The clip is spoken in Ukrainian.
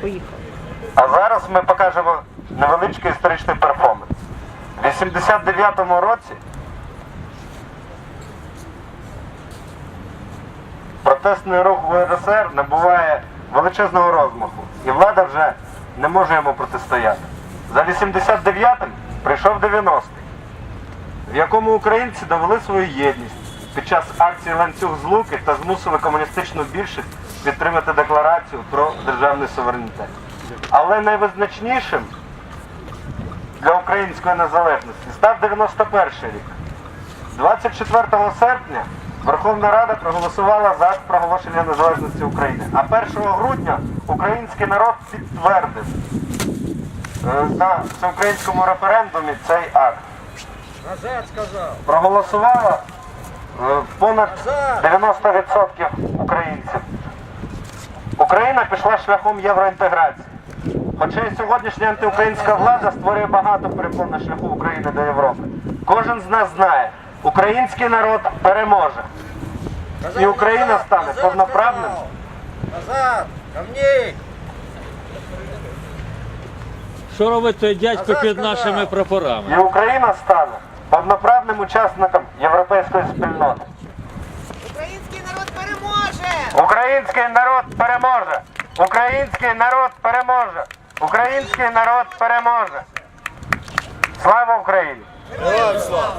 Поїхали. А зараз ми покажемо невеличкий історичний перформанс. У 89-му році протестний рух в УРСР набуває величезного розмаху, і влада вже не може йому протистояти. За 89-м прийшов 90-й, в якому українці довели свою єдність під час акції ланцюг злуки та змусили комуністичну більшість підтримати декларацію про державний суверенітет. Але найвизначнішим для української незалежності став 91 рік. 24 серпня Верховна Рада проголосувала за проголошення незалежності України. А 1 грудня український народ підтвердив е, на всеукраїнському референдумі цей акт. Сказав. Проголосувало е, понад 90% українців. Україна пішла шляхом євроінтеграції. Хоча і сьогоднішня антиукраїнська влада створює багато перепон на шляху України до Європи. Кожен з нас знає, український народ переможе. І Україна стане повноправним. Назад, ко. Що робить той дядько під нашими прапорами? І Україна стане повноправним учасником європейської спільноти. Український народ переможе! Український народ переможе! Український народ переможе! Український народ переможе! Слава Україні! Героям слава.